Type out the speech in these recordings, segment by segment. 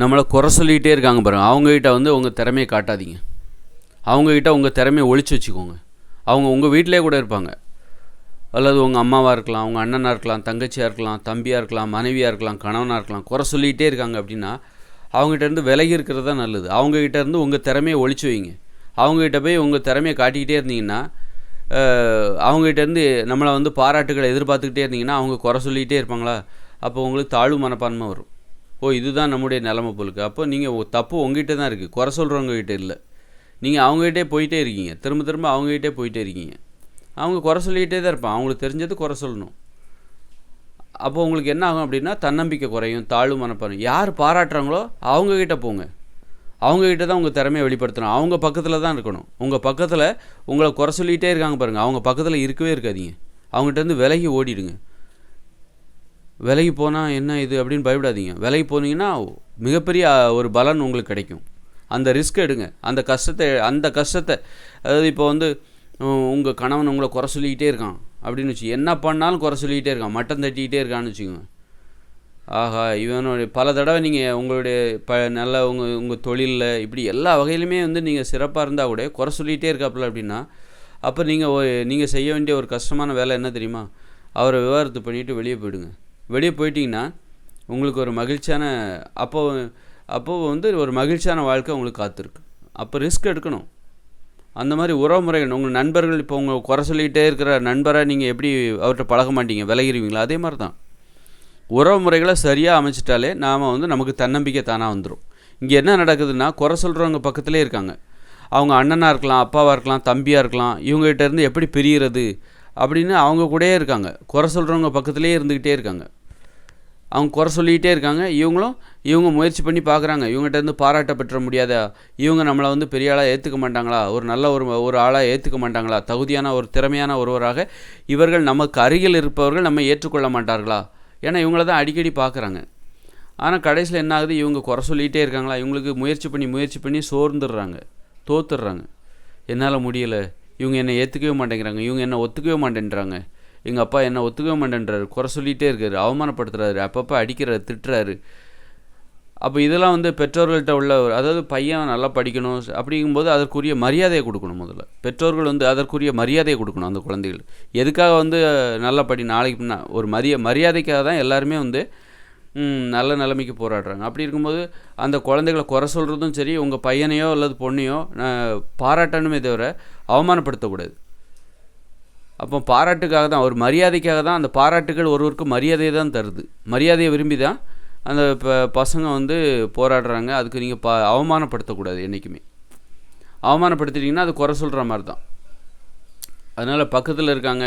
நம்மளை குறை சொல்லிகிட்டே இருக்காங்க பாருங்கள் அவங்கக்கிட்ட வந்து உங்கள் திறமையை காட்டாதீங்க. அவங்கக்கிட்ட உங்கள் திறமையை ஒழிச்சு வச்சுக்கோங்க. அவங்க உங்கள் வீட்டிலே கூட இருப்பாங்க. அல்லது உங்கள் அம்மாவாக இருக்கலாம் உங்கள் அண்ணனாக இருக்கலாம் தங்கச்சியாக இருக்கலாம் தம்பியாக இருக்கலாம் மனைவியாக இருக்கலாம் கணவனாக இருக்கலாம் குறை சொல்லிகிட்டே இருக்காங்க அப்படின்னா அவங்ககிட்டேருந்து விலகி இருக்கிறது தான் நல்லது. அவங்ககிட்ட இருந்து உங்கள் திறமையை ஒழிச்சு வைங்க. அவங்ககிட்ட போய் உங்கள் திறமையை காட்டிக்கிட்டே இருந்தீங்கன்னா அவங்ககிட்டேருந்து நம்மளை வந்து பாராட்டுகளை எதிர்பார்த்துக்கிட்டே இருந்தீங்கன்னா அவங்க குறை சொல்லிக்கிட்டே இருப்பாங்களா? அப்போ உங்களுக்கு தாழ்வு மனப்பான்மை வரும். ஓ இதுதான் நம்முடைய நிலமை போலுக்கு அப்போ நீங்கள் தப்பு உங்ககிட்ட தான் இருக்குது குறை சொல்கிறவங்க கிட்ட இல்லை. நீங்கள் அவங்ககிட்டே போயிட்டே இருக்கீங்க. திரும்ப திரும்ப அவங்ககிட்டே போயிட்டே இருக்கீங்க. அவங்க குறை சொல்லிக்கிட்டே தான் இருப்பான் அவங்களுக்கு தெரிஞ்சது குறை சொல்லணும். அப்போ உங்களுக்கு என்ன ஆகும் அப்படின்னா தன்னம்பிக்கை குறையும் தாழ்வு மனப்பான் யார் பாராட்டுறாங்களோ அவங்கக்கிட்ட போங்க. அவங்கக்கிட்ட தான் உங்கள் திறமையை வெளிப்படுத்தணும். அவங்க பக்கத்தில் தான் இருக்கணும். உங்கள் பக்கத்தில் உங்களை குறை சொல்லிகிட்டே இருக்காங்க பாருங்கள் அவங்க பக்கத்தில் இருக்கவே இருக்காதீங்க. அவங்ககிட்ட இருந்து விலகி ஓடிடுங்க. விலைக்கு போனால் என்ன இது அப்படின்னு பயப்படாதீங்க. விலைக்கு போனீங்கன்னா மிகப்பெரிய ஒரு பலன் உங்களுக்கு கிடைக்கும். அந்த ரிஸ்க் எடுங்க. அந்த கஷ்டத்தை அந்த கஷ்டத்தை அதாவது இப்போ வந்து உங்கள் கணவன் உங்களை குறை சொல்லிக்கிட்டே இருக்கான். அப்படின்னு வச்சு என்ன பண்ணாலும் குறை சொல்லிக்கிட்டே இருக்கான். மட்டம் தட்டிக்கிட்டே இருக்கான்னு வச்சுக்கோங்க. ஆஹா இவனுடைய பல தடவை நீங்கள் உங்களுடைய ப நல்ல உங்கள் உங்கள் தொழிலில் இப்படி எல்லா வகையிலுமே வந்து நீங்கள் சிறப்பாக இருந்தால் கூட குறை சொல்லிகிட்டே இருக்காப்புல அப்படின்னா அப்போ நீங்கள் நீங்கள் செய்ய வேண்டிய ஒரு கஷ்டமான வேலை என்ன தெரியுமா? அவரை விவகாரத்து பண்ணிவிட்டு வெளியே போயிடுங்க. வெளியே போயிட்டீங்கன்னா உங்களுக்கு ஒரு மகிழ்ச்சியான அப்போ அப்போது வந்து ஒரு மகிழ்ச்சியான வாழ்க்கை உங்களுக்கு காத்திருக்கு. அப்போ ரிஸ்க் எடுக்கணும். அந்த மாதிரி உறவுமுறைகள் உங்கள் நண்பர்கள் இப்போ உங்கள் குறை சொல்லிகிட்டே இருக்கிற நண்பரை நீங்கள் எப்படி அவர்கிட்ட பழக மாட்டீங்க? விலகிடுவீங்களா அதே மாதிரி தான். உறவு முறைகளை சரியாக அமைச்சிட்டாலே நாம் வந்து நமக்கு தன்னம்பிக்கை தானாக வந்துடும் இங்கே என்ன நடக்குதுன்னா குறை சொல்கிறவங்க பக்கத்துலேயே இருக்காங்க. அவங்க அண்ணனாக இருக்கலாம் அப்பாவாக இருக்கலாம் தம்பியாக இருக்கலாம் இவங்ககிட்ட இருந்து எப்படி பிரிகிறது அப்படின்னு அவங்க கூடயே இருக்காங்க. குறை சொல்கிறவங்க பக்கத்துலேயே இருந்துக்கிட்டே இருக்காங்க. அவங்க குறை சொல்லிக்கிட்டே இருக்காங்க. இவங்களும் இவங்க முயற்சி பண்ணி பார்க்குறாங்க. இவங்ககிட்ட பாராட்ட பெற்ற முடியாதா இவங்க நம்மளை வந்து பெரிய ஆளாக ஏற்றுக்க மாட்டாங்களா? ஒரு நல்ல ஒரு ஒரு ஆளாக ஏற்றுக்க மாட்டாங்களா? தகுதியான ஒரு திறமையான ஒருவராக இவர்கள் நமக்கு அருகில் இருப்பவர்கள் நம்ம ஏற்றுக்கொள்ள மாட்டார்களா? ஏன்னா இவங்கள தான் அடிக்கடி பார்க்குறாங்க. ஆனால் கடைசியில் என்ன ஆகுது? இவங்க குறை சொல்லிகிட்டே இருக்காங்களா? இவங்களுக்கு முயற்சி பண்ணி முயற்சி பண்ணி சோர்ந்துடுறாங்க. தோத்துடுறாங்க. என்னால் முடியலை. இவங்க என்னை ஏற்றுக்கவே மாட்டேங்கிறாங்க. இவங்க என்னை ஒத்துக்கவே மாட்டேன்றாங்க. எங்கள் அப்பா என்னை ஒத்துக்கவே மாட்டேன்றாரு. குறை சொல்லிகிட்டே இருக்காரு. அவமானப்படுத்துறாரு. அப்பப்போ அடிக்கிறாரு திட்டுறாரு. அப்போ இதெல்லாம் வந்து பெற்றோர்கள்ட்ட உள்ள ஒரு- அதாவது பையன் நல்லா படிக்கணும் அப்படிங்கும்போது அதற்குரிய மரியாதையை கொடுக்கணும் முதல்ல. பெற்றோர்கள் வந்து அதற்குரிய மரியாதையை கொடுக்கணும் அந்த குழந்தைகள். எதுக்காக வந்து நல்லா படி நாளைக்கு பின்னா ஒரு மரிய மரியாதைக்காக தான் எல்லாருமே வந்து நல்ல நிலைமைக்கு போராடுறாங்க. அப்படி இருக்கும்போது அந்த குழந்தைகளை குறை சொல்கிறதும் சரி உங்கள் பையனையோ அல்லது பொண்ணையோ நான் பாராட்டணுமே தவிர அவமானப்படுத்தக்கூடாது. அப்போ பாராட்டுக்காக தான் ஒரு மரியாதைக்காக தான் அந்த பாராட்டுகள் ஒருவருக்கு மரியாதையை தான் தருது. மரியாதையை விரும்பி தான் அந்த ப பசங்க வந்து போராடுறாங்க. அதுக்கு நீங்கள் ப அவமானப்படுத்தக்கூடாது என்றைக்குமே அவமானப்படுத்திட்டிங்கன்னா அது குறை சொல்கிற மாதிரி தான். அதனால் பக்கத்தில் இருக்காங்க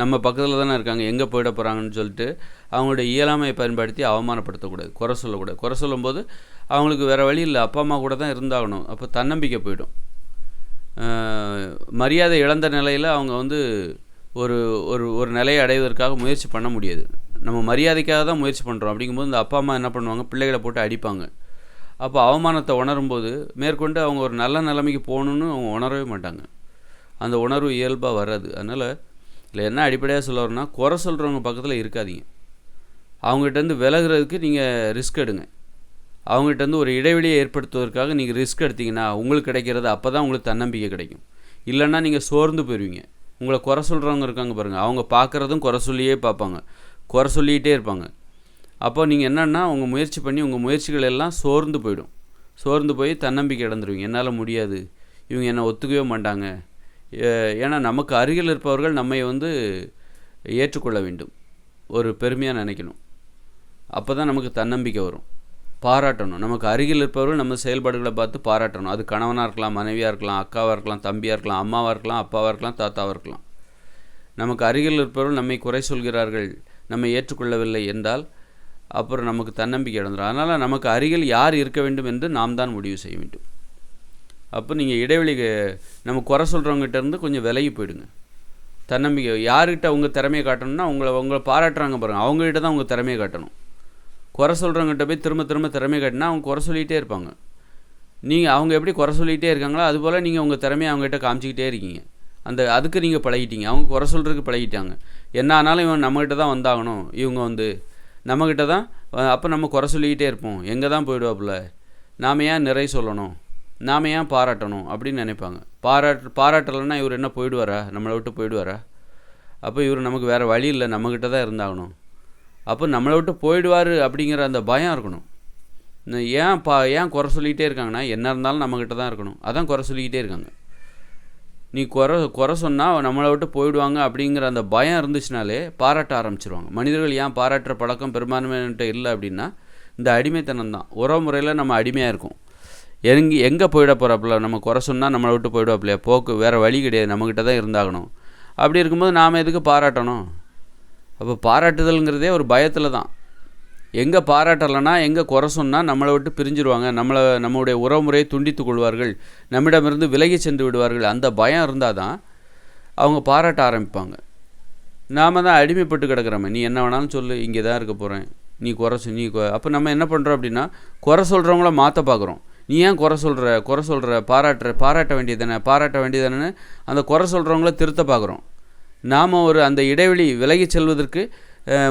நம்ம பக்கத்தில் தானே இருக்காங்க எங்கே போயிட போகிறாங்கன்னு சொல்லிட்டு அவங்களுடைய இயலாமையை பயன்படுத்தி அவமானப்படுத்தக்கூடாது. குறை சொல்லக்கூடாது. குறை சொல்லும்போது அவங்களுக்கு வேறு வழி இல்லை. அப்பா அம்மா கூட தான் இருந்தாகணும். அப்போ தன்னம்பிக்கை போயிடும். மரியாதை இழந்த நிலையில் அவங்க வந்து ஒரு ஒரு ஒரு நிலையை அடைவதற்காக முயற்சி பண்ண முடியாது. நம்ம மரியாதைக்காக தான் முயற்சி பண்ணுறோம் அப்படிங்கும்போது இந்த அப்பா அம்மா என்ன பண்ணுவாங்க? பிள்ளைகளை போட்டு அடிப்பாங்க. அப்போ அவமானத்தை உணரும்போது மேற்கொண்டு அவங்க ஒரு நல்ல நிலைமைக்கு போகணுன்னு அவங்க உணரவே மாட்டாங்க. அந்த உணர்வு இயல்பாக வராது அதனால் இதில் என்ன அடிப்படையாக சொல்ல குறை சொல்கிறவங்க பக்கத்தில் இருக்காதீங்க. அவங்ககிட்டேருந்து விலகுறதுக்கு நீங்கள் ரிஸ்க் எடுங்க. அவங்ககிட்டேருந்து ஒரு இடைவெளியை ஏற்படுத்துவதற்காக நீங்கள் ரிஸ்க் எடுத்தீங்கன்னா உங்களுக்கு கிடைக்கிறது அப்போ தான் உங்களுக்கு தன்னம்பிக்கை கிடைக்கும். இல்லைன்னா நீங்கள் சோர்ந்து போயிடுவீங்க உங்களை குறை சொல்கிறவங்க இருக்காங்க பாருங்கள் அவங்க பார்க்குறதும் குறை சொல்லியே பார்ப்பாங்க. குறை சொல்லிக்கிட்டே இருப்பாங்க. அப்போ நீங்கள் என்னென்னா உங்கள் முயற்சி பண்ணி உங்கள் முயற்சிகள் எல்லாம் சோர்ந்து போயிடும். சோர்ந்து போய் தன்னம்பிக்கை இழந்துருவீங்க. என்னால் முடியாது. இவங்க என்னை ஒத்துக்கவே மாட்டாங்க. ஏ- ஏன்னா நமக்கு அருகில் இருப்பவர்கள் நம்மை வந்து ஏற்றுக்கொள்ள வேண்டும். ஒரு பெருமையாக நினைக்கணும். அப்போ தான் நமக்கு தன்னம்பிக்கை வரும். பாராட்டணும். நமக்கு அருகில் இருப்பவர்கள் நம்ம செயல்பாடுகளை பார்த்து பாராட்டணும். அது கணவனாக இருக்கலாம் மனைவியாக இருக்கலாம் அக்காவாக இருக்கலாம் தம்பியாக இருக்கலாம் அம்மாவாக இருக்கலாம் அப்பாவாக இருக்கலாம் தாத்தாவாக இருக்கலாம். நமக்கு அருகில் இருப்பவர்கள் நம்மை குறை சொல்கிறார்கள் நம்மை ஏற்றுக்கொள்ளவில்லை என்றால் அப்புறம் நமக்கு தன்னம்பிக்கை இழந்துடும் அதனால் நமக்கு அருகில் யார் இருக்க வேண்டும் என்று நாம் தான் முடிவு செய்ய வேண்டும். அப்போ நீங்கள் இடைவெளி நம்ம குறை சொல்கிறவங்ககிட்ட இருந்து கொஞ்சம் விலகி போயிடுங்க. தன்னம்பிக்கை யார்கிட்ட உங்கள் திறமையை காட்டணும்னா உங்களை உங்களை பாராட்டுறாங்க பாருங்கள் அவங்ககிட்ட தான் உங்கள் திறமையை காட்டணும். குறை சொல்கிறவங்ககிட்ட போய் திரும்ப திரும்ப திறமை காட்டினா அவங்க குறை சொல்லிகிட்டே இருப்பாங்க. நீங்கள் அவங்க எப்படி குறை சொல்லிகிட்டே இருக்காங்களோ அதுபோல் நீங்கள் உங்கள் திறமையை அவங்ககிட்ட காமிச்சிக்கிட்டே இருக்கீங்க. அந்த அதுக்கு நீங்கள் பழகிட்டீங்க. அவங்க குறை சொல்கிறதுக்கு பழகிட்டாங்க. என்ன ஆனாலும் இவன் நம்மகிட்ட தான் வந்தாகணும். இவங்க வந்து நம்மக்கிட்ட தான் அப்போ நம்ம குறை சொல்லிக்கிட்டே இருப்போம். எங்கே தான் போயிடுவாப்புல? நாம் ஏன் நிறை சொல்லணும்? நாம் ஏன் பாராட்டணும்? அப்படின்னு நினைப்பாங்க. பாராட்டு பாராட்டலைன்னா இவர் என்ன போயிடுவாரா? நம்மளை விட்டு போயிடுவாரா? அப்போ இவர் நமக்கு வேறு வழி இல்லை. நம்மக்கிட்ட தான் இருந்தாகணும். அப்போ நம்மளை விட்டு போயிடுவார் அப்படிங்கிற அந்த பயம் இருக்கணும். ஏன் பா ஏன் குறை சொல்லிக்கிட்டே இருக்காங்கன்னா என்ன இருந்தாலும் நம்மக்கிட்ட தான் இருக்கணும். அதான் குறை சொல்லிக்கிட்டே இருக்காங்க. நீ குறை குறை சொன்னால் நம்மளை விட்டு போயிடுவாங்க அப்படிங்கிற அந்த பயம் இருந்துச்சுனாலே பாராட்ட ஆரம்பிச்சிருவாங்க. மனிதர்கள் ஏன் பாராட்டுற பழக்கம் பெரும்பான்மையிட்ட இல்லை அப்படின்னா இந்த அடிமைத்தனம் தான். உறவு முறையில் நம்ம அடிமையாக இருக்கும். எங்கே எங்கே போயிட போகிறாப்புல நம்ம குறை சொன்னால் நம்மளை விட்டு போயிடுவாப்புலையா? போக்கு வேறு வழி கிடையாது. நம்மக்கிட்ட தான் இருந்தாகணும். அப்படி இருக்கும்போது நாம் எதுக்கு பாராட்டணும்? அப்போ பாராட்டுதல்ங்கிறதே ஒரு பயத்தில் தான். எங்கே பாராட்டலைன்னா எங்கே குறை சொன்னால் நம்மளை விட்டு பிரிஞ்சிருவாங்க. நம்மளை நம்மளுடைய உறவுமுறையை துண்டித்து கொள்வார்கள். நம்மிடமிருந்து விலகி சென்று விடுவார்கள். அந்த பயம் இருந்தால் தான் அவங்க பாராட்ட ஆரம்பிப்பாங்க. நாம் தான் அடிமைப்பட்டு கிடக்கிறோமே. நீ என்ன வேணாலும் சொல்லு இங்கே தான் இருக்க போகிறேன் நீ குறை சொ- நீ அப்போ நம்ம என்ன பண்ணுறோம் அப்படின்னா குறை சொல்கிறவங்கள மாற்ற பார்க்குறோம் நீ ஏன் குறை சொல்கிற குறை சொல்கிற பாராட்டுற பாராட்ட வேண்டியதானே பாராட்ட வேண்டியதானே அந்த குறை சொல்கிறவங்கள திருத்த பார்க்குறோம் நாம் ஒரு அந்த இடைவெளி விலகி செல்வதற்கு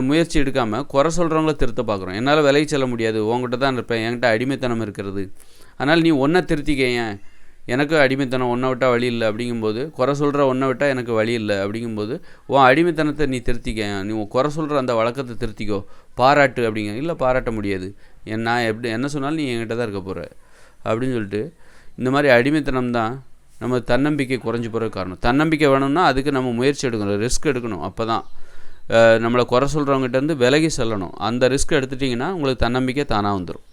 முயற்சி எடுக்காமல் குறை சொல்கிறவங்கள திருத்த பார்க்குறோம். என்னால் விலகி செல்ல முடியாது உங்ககிட்ட தான் இருப்பேன் என்கிட்ட அடிமைத்தனம் இருக்கிறது. அதனால் நீ ஒன்றை திருத்திக்க ஏன்? எனக்கு அடிமைத்தனம் ஒன்றை விட்டால் வழி இல்லை அப்படிங்கும்போது குறை சொல்கிற ஒன்றை விட்டால் எனக்கு வழி இல்லை அப்படிங்கும்போது உன் அடிமைத்தனத்தை நீ திருத்திக்க நீ உன் குறை சொல்கிற அந்த வழக்கத்தை திருத்திக்கோ. பாராட்டு அப்படிங்க இல்லை பாராட்ட முடியாது. என் நான் எப்படி என்ன சொன்னாலும் நீ என்கிட்ட தான் இருக்க போகிற அப்படின்னு சொல்லிட்டு இந்த மாதிரி அடிமைத்தனம் தான் நம்ம தன்னம்பிக்கை குறைஞ்சி போகிற காரணம். தன்னம்பிக்கை வேணும்னா அதுக்கு நம்ம முயற்சி எடுக்கணும் ரிஸ்க் எடுக்கணும். அப்போ தான் நம்மளை குறை சொல்கிறவங்ககிட்ட இருந்து விலகி செல்லணும். அந்த ரிஸ்க் எடுத்துட்டிங்கன்னா உங்களுக்கு தன்னம்பிக்கை தானாக வந்துடும்